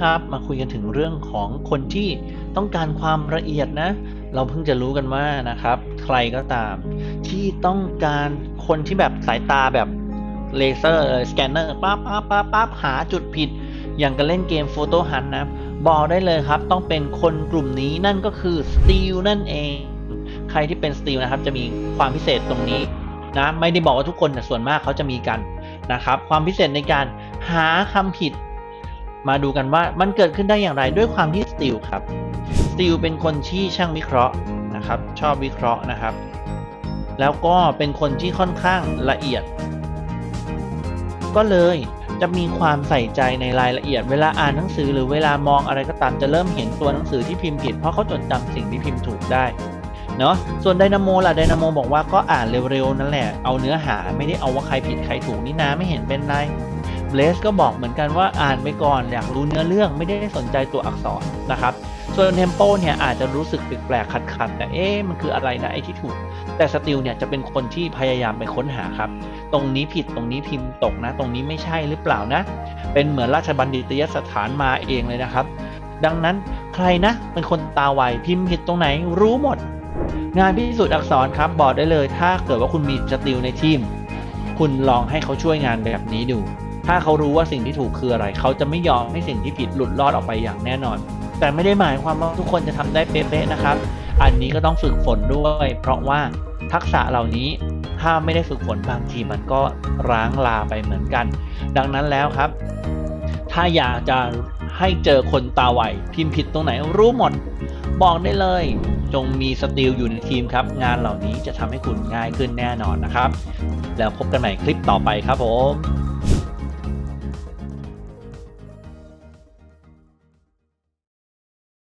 ครับ มาคุยกันถึงเรื่องของคนที่ต้องการความละเอียดนะ เราเพิ่งจะรู้กันว่านะครับ ใครก็ตาม ที่ต้องการคนที่แบบสายตาแบบเลเซอร์สแกนเนอร์ปั๊บปั๊บปั๊บปั๊บหาจุดผิด อย่างกับเล่นเกมโฟโต้ฮันนะบอกได้เลยครับ ต้องเป็นคนกลุ่มนี้นั่นก็คือสตีลนั่นเอง ใครที่เป็นสตีลนะครับ จะมีความพิเศษตรงนี้นะไม่ได้บอกว่าทุกคนแต่ส่วนมากเขาจะมีกันนะครับ ความพิเศษในการหาคำผิด มาดูกันว่ามันเกิดขึ้นได้อย่างไรด้วยความที่สตีลครับสตีลเป็นคนที่ช่างวิเคราะห์นะครับ ชอบวิเคราะห์นะครับ แล้วก็เป็นคนที่ค่อนข้างละเอียด ก็เลยจะมีความใส่ใจในรายละเอียดเวลาอ่านหนังสือหรือเวลามองอะไรก็ตามจะเริ่มเห็นตัวหนังสือที่พิมพ์ผิดเพราะเขาจดจำสิ่งที่พิมพ์ถูกได้เนาะส่วนไดนาโมล่ะไดนาโมบอกว่าก็อ่านเร็วๆนั่นแหละเอาเนื้อหาไม่ได้เอาว่าใครผิดใครถูกนี่นะไม่เห็นเป็นไร เบสก็บอกเหมือนกันว่าอ่านไปก่อนอยากรู้เนื้อเรื่องไม่ได้สนใจตัวอักษรนะครับส่วนเทมโปเนี่ยอาจจะรู้สึกแปลกๆขัดๆแต่เอ๊ะมันคืออะไรนะไอ้ที่ถูก แต่สติลเนี่ยจะเป็นคนที่พยายามไปค้นหาครับ ตรงนี้ผิดตรงนี้พิมพ์ตกนะ ตรงนี้ไม่ใช่หรือเปล่านะ เป็นเหมือนราชบัณฑิตยสถานมาเองเลยนะครับ ดังนั้นใครนะเป็นคนตาไวพิมพ์ผิดตรงไหนรู้หมด งานพิสูจน์อักษรครับบอกได้เลย ถ้าเกิดว่าคุณมีสติลในทีม คุณลองให้เขาช่วยงานแบบนี้ดู ถ้าเขารู้ว่าสิ่งที่ถูกคืออะไร เขาจะไม่ยอมให้สิ่งที่ผิดหลุดรอดออกไปอย่างแน่นอน แต่ไม่ได้หมายความว่าทุกคนจะทำได้เป๊ะๆนะครับ อันนี้ก็ต้องฝึกฝนด้วย เพราะว่าทักษะเหล่านี้ถ้าไม่ได้ฝึกฝนบางทีมันก็ร้างลาไปเหมือนกัน ดังนั้นแล้วครับ ถ้าอยากจะให้เจอคนตาไวพิมพ์ผิดตรงไหนรู้หมด บอกได้เลย จงมีสติลอยู่ในทีมครับ งานเหล่านี้จะทำให้คุณง่ายขึ้นแน่นอนนะครับ แล้วพบกันใหม่คลิปต่อไปครับผม